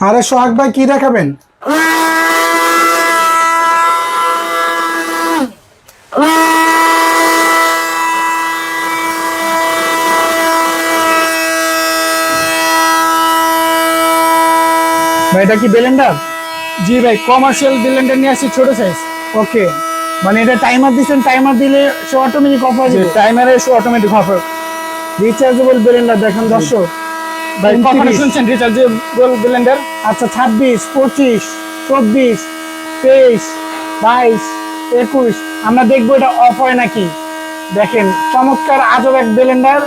আরে সোহাগ ভাই কি দেখাবেন? ভাই এটা কি বেলেন্ডার জি ভাই কমার্শিয়াল ব্লেন্ডার নিয়ে আসছি ছোট সাইজ ওকে মানে এটা টাইমার দিচ্ছেন টাইমার দিলে সে অটোমেটিক অফ হয়ে টাইমারে অটোমেটিক অফার রিচার্জেবল বেলেন্ডার দেখেন দর্শক। কখনো 29 শুনছেন রিচার্জেবল ব্লেন্ডার আচ্ছা ছাব্বিশ পঁচিশ চব্বিশ তেইশ বাইশ একুশ। আমরা দেখব এটা অফ হয় নাকি। দেখেন চমৎকার আজব এক ব্লেন্ডার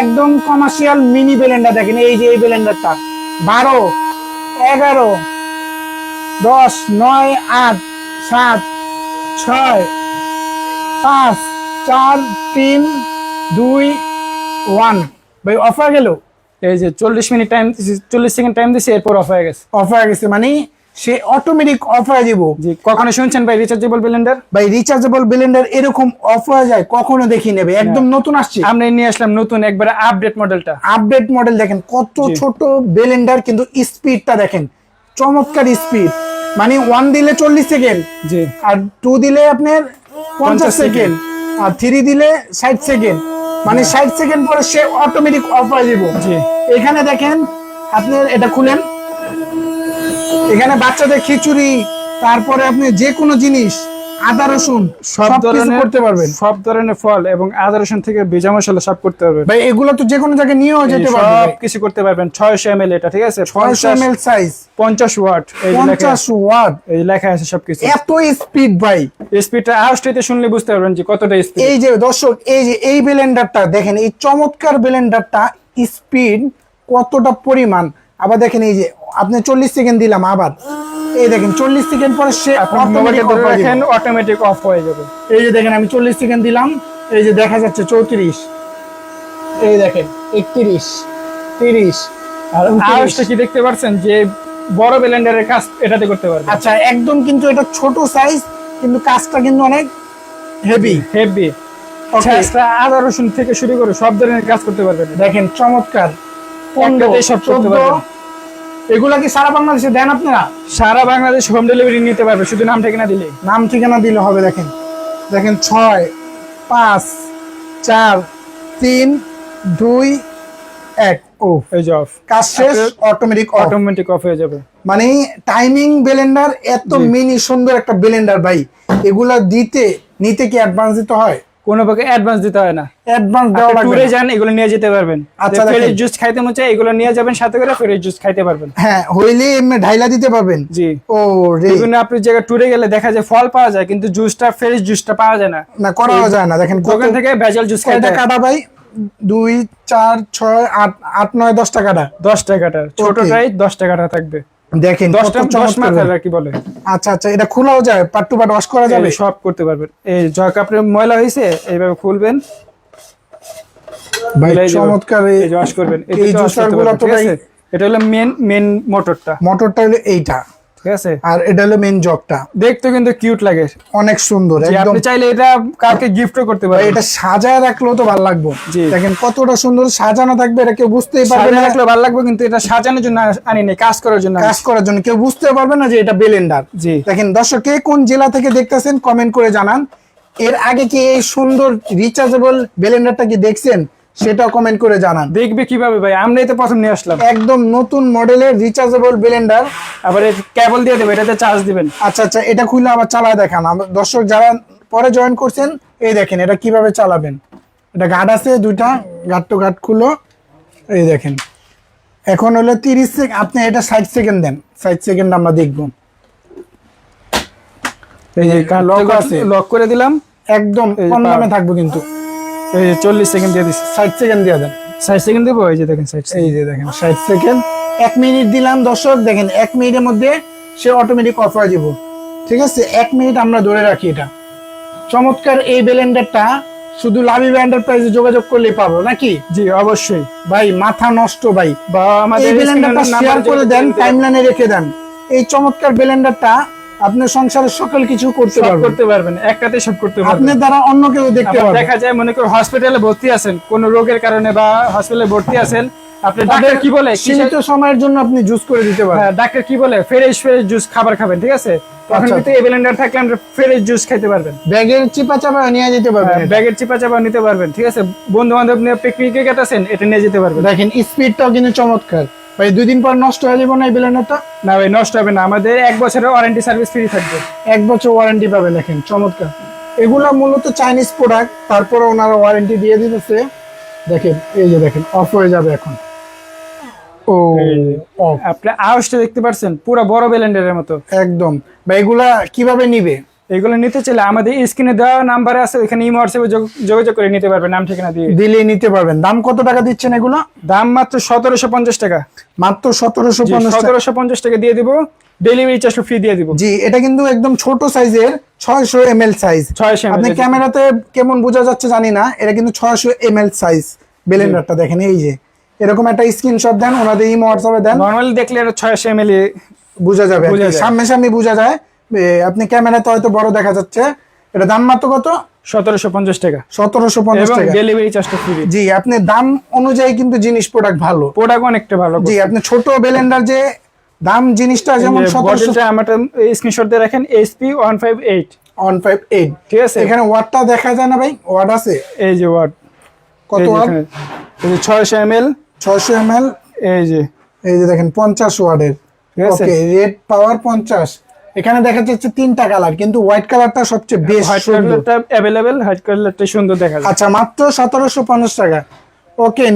একদম কমার্শিয়াল মিনি ব্লেন্ডার দেখেন এই যে এই ব্লেন্ডারটা বারো এগারো দশ নয় আট সাত ছয় পাঁচ চার তিন দুই ওয়ান ভাই অফ হয়ে গেল? এই যে চল্লিশ মিনিট টাইম চল্লিশ সেকেন্ড টাইম দিছি এরপর অফ হয়ে গেছে। অফ হয়ে গেছে মানে সে অটোমেটিক অফ হয়ে দিব জি কখনো শুনছেন ভাই রিচার্জেবল ব্লেন্ডার ভাই রিচার্জেবল ব্লেন্ডার এরকম অফ হয়ে যায় কখনো দেখি নেবে একদম নতুন আসছে। আমরা নিয়ে আসলাম নতুন একবারে আপডেট মডেলটা আপডেট মডেল দেখেন কত ছোট ব্লেন্ডার কিন্তু স্পিডটা দেখেন চমৎকার স্পিড মানে ওয়ান দিলে চল্লিশ সেকেন্ড জি। আর টু দিলে আপনার পঞ্চাশ সেকেন্ড আর থ্রি দিলে ষাট সেকেন্ড মানে ষাট সেকেন্ড পরে সে অটোমেটিক অফ হয়ে যাব। এখানে দেখেন আপনি এটা খুলেন। এখানে বাচ্চাদের খিচুড়ি তারপরে আপনি যে কোনো জিনিস আদা রসুন সব সব ধরনের করতে পারবেন। সব ধরনের ফল এবং আদা রসুন থেকে ভেজা মশলা সব করতে পারবেন। ভাই এগুলো তো যে কোনো জায়গায় নিয়েও যেতে সব কিছু করতে পারবেন। ছয়শো এম এল এটা ঠিক আছে? ছয়শো এম এল সাইজ পঞ্চাশ ওয়াট এই লেখা পঞ্চাশ ওয়াট। এই লেখা আছে সবকিছু। এত স্পিড ভাই। স্পিডটা আওয়াজটাতে শুনলে বুঝতে পারবেন যে কতটা স্পিড এই যে দর্শক এই যে এই ব্লেন্ডারটা দেখেন এই চমৎকার ব্লেন্ডারটা স্পিড কতটা পরিমাণ। আবার দেখেন এই যে আপনি চল্লিশ সেকেন্ড দিলাম আবার। এই দেখেন চল্লিশ সেকেন্ড পরে সে অটোমেটিক অফ হয়ে যাবে। এই যে দেখেন আমি চল্লিশ সেকেন্ড দিলাম। এই যে দেখা যাচ্ছে চৌত্রিশ। এই দেখেন একত্রিশ তিরিশ আর কি দেখতে পাচ্ছেন যে বড় ব্লেন্ডারের কাজ এটাতে করতে পারবে আচ্ছা একদম কিন্তু এটা ছোট সাইজ কিন্তু কাজটা কিন্তু অনেক হেভি হেভি. আদা রসুন থেকে শুরু করে সব ধরনের কাজ করতে পারবেন। দেখেন চমৎকার। পনেরো একটাতেই সব করতে চোদ্দ পারবেন। এগুলা কি সারা বাংলাদেশে দেন আপনারা? সারা বাংলাদেশ হোম ডেলিভারি নিতে পারবে শুধু নাম ঠিকানা দিলে নাম ঠিকানা দিলে হবে দেখেন। দেখেন ছয় পাঁচ চার তিন দুই এক ও। এই যে অফ কাজ শেষ অটোমেটিক অটোমেটিক অফ হয়ে যাবে। মানে টাইমিং ব্লেন্ডার এত মিনি সুন্দর একটা ব্লেন্ডার ভাই। এগুলা দিতে নিতে কি অ্যাডভান্স দিতে হয়? কোনো প্রকার অ্যাডভান্স দিতে হয় না। অ্যাডভান্স দেওয়া লাগবে ট্যুরে যান এগুলো নিয়ে যেতে পারবেন। আচ্ছা, আচ্ছা ফ্রেশ জুস খাইতে মন এগুলো নিয়ে যাবেন সাথে করে ফ্রেশ জুস খাইতে পারবেন। হ্যাঁ হইলে এমনি ঢাইলা দিতে পারবেন। জি। ও রে। বিভিন্ন আপনি জায়গায় ট্যুরে গেলে দেখা যায় ফল পাওয়া যায় কিন্তু জুসটা ফ্রেশ জুসটা পাওয়া যায় না। না যায় না। দেখেন দোকান থেকে ভেজাল জুস খাইতে কাটা ভাই? দুই চার ছয় আট আট নয় দশ ছোটটাই দশ টাকাটা থাকবে। দেখেন কি বলে। আচ্ছা আচ্ছা এটা খোলাও যায় পাট টু পাট ওয়াশ করা যাবে? সব করতে পারবেন। এই জয় কাপড়ে ময়লা হয়েছে এইভাবে খুলবেন। ভাই চমৎকার এই- ওয়াশ করবেন। এই এতে wash জুসার করতে গুলো পারবেন, তো ভাই এটা হলো মেন মেন মোটরটা মোটরটা হলো এইটা। ঠিক আছে? আর এটা হলো মেন জবটা দেখতে কিন্তু কিউট লাগে। অনেক সুন্দর আপনি চাইলে এটা কাউকে গিফটও করতে পারেন এটা সাজায় রাখলেও তো ভালো লাগবে। দেখেন কতটা সুন্দর সাজানো থাকবে এটা কেউ বুঝতেই পারবে না। রাখলে ভালো লাগবে কিন্তু এটা সাজানোর জন্য আনি নাই কাজ করার জন্য কাজ করার জন্য কেউ বুঝতে পারবে না যে এটা বেলেন্ডার জি। দেখেন দর্শক কে কোন জেলা থেকে দেখতেছেন কমেন্ট করে জানান। এর আগে কি এই সুন্দর রিচার্জেবল বেলেন্ডারটা কি দেখছেন? সেটাও কমেন্ট করে জানান। দেখবে কীভাবে ভাই? আমরাই তো প্রথম নিয়ে আসলাম। একদম নতুন মডেলের রিচার্জেবল ব্লেন্ডার আবার কেবল দিয়ে দেবে এটাতে চার্জ দিবেন। আচ্ছা আচ্ছা এটা খুলে আবার চালায় দেখান। দর্শক যারা পরে জয়েন করছেন এই দেখেন এটা কীভাবে চালাবেন। এটা গার্ড আছে দুইটা গার্ড টু গার্ড খুলো। এই দেখেন এখন হলো তিরিশ সেকেন্ড আপনি এটা ষাট সেকেন্ড দেন। ষাট সেকেন্ড আমরা দেখব। এই যে লক আছে। লক করে দিলাম। একদম কম দামে থাকব কিন্তু। এই চল্লিশ সেকেন্ড দিয়ে দিচ্ছি ষাট সেকেন্ড দিয়ে দেন। ষাট সেকেন্ড দেবো? এই যে দেখেন ষাট এই যে দেখেন ষাট সেকেন্ড। এক মিনিট দিলাম দর্শক দেখেন এক মিনিটের মধ্যে সে অটোমেটিক অফ হয়ে যাব। ঠিক আছে? এক মিনিট আমরা ধরে রাখি এটা। চমৎকার এই ব্লেন্ডারটা শুধু লাভি এন্টারপ্রাইজে যোগাযোগ করলেই পাবো নাকি? জি অবশ্যই। ভাই মাথা নষ্ট ভাই। বা আমাদের এই ব্লেন্ডারটা শেয়ার করে দেন টাইমলাইনে রেখে দেন। এই চমৎকার ব্লেন্ডারটা আপনার সংসারের সকল কিছু করতে পারবেন। করতে পারবেন একটাতে সব করতে পারবেন। আপনার দ্বারা অন্য কেউ দেখতে পারবে। দেখা যায় মনে করো হসপিটালে ভর্তি আছেন কোন রোগের কারণে বা হসপিটালে ভর্তি আছেন আপনি ডাক্তার কি বলে? সীমিত সময়ের জন্য আপনি জুস করে দিতে পারেন হ্যাঁ ডাক্তার কি বলে? ফ্রেশ ফ্রেশ জুস খাবার খাবেন ঠিক আছে? তখন আচ্ছা। কিন্তু এই ব্লেন্ডার থাকলে ফ্রেশ জুস খেতে পারবেন। ব্যাগের চিপা চাপা নিয়ে যেতে পারবেন। ব্যাগের চিপা চাপা নিতে পারবেন ঠিক আছে? বন্ধু বান্ধব নিয়ে পিকনিকে গেতেছেন এটা নিয়ে যেতে পারবেন। দেখেন স্পিডটাও কিন্তু চমৎকার। ভাই দুই দিন পর নষ্ট হয়ে যাবে না এই ব্লেন্ডারটা না ভাই নষ্ট হবে না। আমাদের এক বছরের ওয়ারেন্টি সার্ভিস ফ্রি থাকবে। এক বছর ওয়ারেন্টি পাবে দেখেন চমৎকার। এগুলা মূলত চাইনিজ প্রোডাক্ট তারপরে ওনারা ওয়ারেন্টি দিয়ে দিতেছে। দেখেন এই যে দেখেন অফ হয়ে যাবে এখন। ও আপনি আওয়াজটা দেখতে পাচ্ছেন পুরো বড় ব্লেন্ডারের মতো। একদম। বা এগুলা কীভাবে নিবে? এগুলো নিতে চাইলে আমাদের স্ক্রিনে দেওয়া নাম্বার আছে ওইখানে ইমো হোয়াটসঅ্যাপে যোগাযোগ করে নিতে পারবেন নাম ঠিকানা দিয়ে। দিলে নিতে পারবেন। দাম কত টাকা দিচ্ছেন এগুলো? দাম মাত্র সতেরোশো পঞ্চাশ টাকা। মাত্র সতেরোশো। সতেরোশো পঞ্চাশ টাকা দিয়ে দিব। ডেলিভারি চার্জ ফ্রি দিয়ে দিব। জি এটা কিন্তু একদম ছোট সাইজের ছয়শো এম এল সাইজ 600 আপনি। ক্যামেরাতে কেমন বোঝা যাচ্ছে জানি না এটা কিন্তু ছয়শো এম এল সাইজ ব্লেন্ডারটা দেখেন এই যে। এরকম একটা স্ক্রিনশট দেন ওনাদের ইমো হোয়াটসঅ্যাপে দেন। নর্মালি দেখলে এটা ছয়শো এম এল বোঝা যাবে। সামনে সামনে বোঝা যায়। এ, আপনি ক্যামেরাতে হয়তো বড় দেখা যাচ্ছে। এটা দাম মাত্র কত? সতেরোশো পঞ্চাশ টাকা। সতেরোশো পঞ্চাশ টাকা। ডেলিভারি চার্জটা ফ্রি জি আপনি দাম অনুযায়ী কিন্তু জিনিস প্রোডাক্ট ভালো। প্রোডাক্ট অনেকটা ভালো জি আপনি ছোট ব্লেন্ডার যে দাম জিনিসটা যেমন সতেরোশো বটলটা স্ক্রিনশট দিয়ে রাখেন HP one five eight one five eight ঠিক আছে? এখানে ওয়াটটা দেখা যায় না ভাই? ওয়াট আছে? এই যে ওয়াট কত ওয়াট ছয়শো এম এল ছয়শো এম এল এই যে। এই যে দেখেন পঞ্চাশ ওয়ার্ডের। ওকে রেড পাওয়ার পঞ্চাশ। এখানে দেখা যাচ্ছে তিনটা কালার কিন্তু হোয়াইট কালারটা সবচেয়ে বেশ হোয়াইট কালারটা অ্যাভেলেবেল হোয়াইট কালারটা সুন্দর দেখা যায় আচ্ছা মাত্র সতেরোশো পঞ্চাশ টাকা। ওকে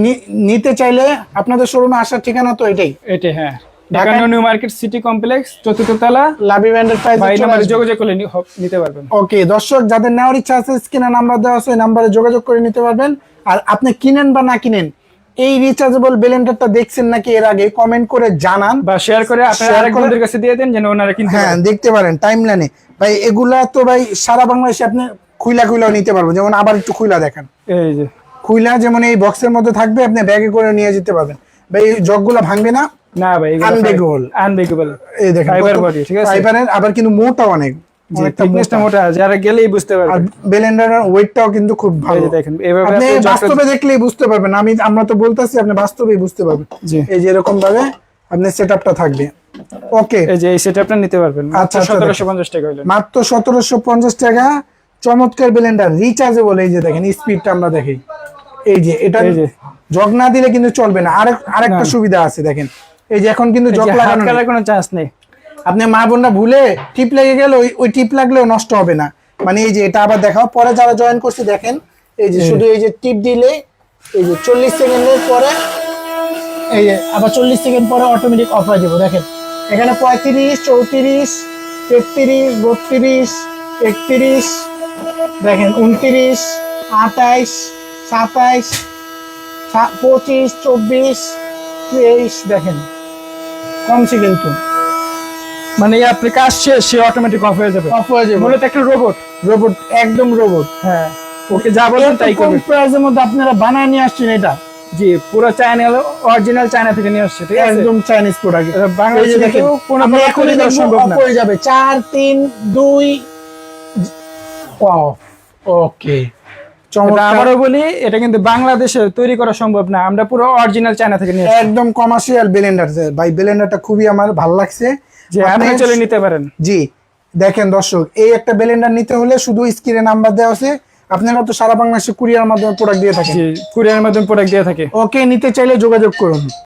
নিতে চাইলে আপনাদের শোরুমে আসার ঠিকানা তো এটাই। এটাই হ্যাঁ। Dhaka- New Market City Complex চতুর্থ তলা। লাভি ব্যান্ডের প্রাইস বাই নাম্বারে যোগাযোগ হ- নিতে পারবেন। ওকে দর্শক যাদের নেওয়ার ইচ্ছা আছে স্ক্রিনে নাম্বার দেওয়া আছে নাম্বারে যোগাযোগ করে নিতে পারবেন। আর আপনি কিনেন বা না কিনেন এই রিচার্জেবল ব্লেন্ডারটা দেখছেন নাকি এর আগে? কমেন্ট করে জানান। বা শেয়ার করে আপনার Share আরেক বন্ধুদের কাছে দিয়ে দেন যেন ওনারা কিনতে হ্যাঁ দেখতে পারেন টাইম লাইনে ভাই এগুলা তো ভাই সারা বাংলাদেশে আপনি খুইলা খুইলাও নিতে পারবেন। যেমন আবার একটু খুইলা দেখেন। এই যে। খুইলা যেমন এই বক্সের মধ্যে থাকবে আপনি ব্যাগে করে নিয়ে যেতে পারবেন। ভাই এই জগগুলা ভাঙবে না? না ভাই Unbreakable. আনব্রেকেবল এই দেখেন Fiber body, ঠিক আছে? ফাইবারের আবার কিন্তু মোটা অনেক। যারা গেলেই বুঝতে ওয়েটটাও কিন্তু খুব এই ভালো। যে দেখেন এভাবে আপনি আপনি বাস্তবে দেখলেই বুঝতে পারবেন। আমি আমরা তো বলতেছি আপনি বাস্তবেই বুঝতে পারবেন। এই যে এরকম ভাবে আপনি সেটআপটা থাকবে। ওকে এই যে এই সেটআপটা নিতে পারবেন। আচ্ছা, সতেরোশো পঞ্চাশ টাকা হইলেন মাত্র সতেরোশো পঞ্চাশ টাকা। চমৎকার ব্লেন্ডার রিচার্জেবল এই যে দেখেন স্পিডটা আমরা দেখি। এই যে এটা। জগ না দিলে কিন্তু চলবে না। আরেক আরেকটা সুবিধা আছে দেখেন। এই যে এখন কিন্তু জগ কোনো চান্স নেই। আপনি মা বোনরা ভুলে টিপ লেগে গেলে ওই ওই টিপ লাগলেও নষ্ট হবে না। মানে এই যে এটা আবার দেখাও পরে যারা জয়েন করছে দেখেন এই যে শুধু এই যে টিপ দিলে এই যে চল্লিশ সেকেন্ডের পরে এই যে আবার চল্লিশ সেকেন্ড পরে অটোমেটিক অফ হয়ে যাবে দেখেন। এখানে পঁয়ত্রিশ চৌত্রিশ তেত্রিশ বত্রিশ একত্রিশ দেখেন উনত্রিশ আঠাইশ সাতাইশ পঁচিশ চব্বিশ তেইশ দেখেন। কমছে কিন্তু। মানে আপনি কাজ শেষ সে অটোমেটিক অফ হয়ে যাবে। অফ হয়ে যাবে। মূলত একটা রোবট রোবট একদম রোবট হ্যাঁ। ওকে যা বলেন তাই কম করবে প্রাইসের মধ্যে আপনারা বানায় নিয়ে আসছেন এটা? জি পুরো চায়না অরিজিনাল চায়না থেকে নিয়ে আসছে ঠিক আছে? একদম চাইনিজ প্রোডাক্ট এটা বাংলাদেশে দেখেন কোনো এখনই তৈরি সম্ভব না। হয়ে যাবে। চার তিন দুই ওকে। এটা চমৎকার। বলি এটা কিন্তু বাংলাদেশে তৈরি করা সম্ভব না। আমরা পুরো অরিজিনাল চায়না থেকে নিয়ে একদম কমার্শিয়াল ব্লেন্ডার ভাই ব্লেন্ডারটা খুবই আমার ভালো লাগছে। যে আপনি চলে নিতে পারেন। জি দেখেন দর্শক এই একটা ব্লেন্ডার নিতে হলে শুধু স্ক্রিনে নাম্বার দেওয়া আছে। আপনারা তো সারা বাংলাদেশে কুরিয়ার মাধ্যমে প্রোডাক্ট দিয়ে থাকে কুরিয়ার মাধ্যমে প্রোডাক্ট দিয়ে থাকে। ওকে নিতে চাইলে যোগাযোগ করুন।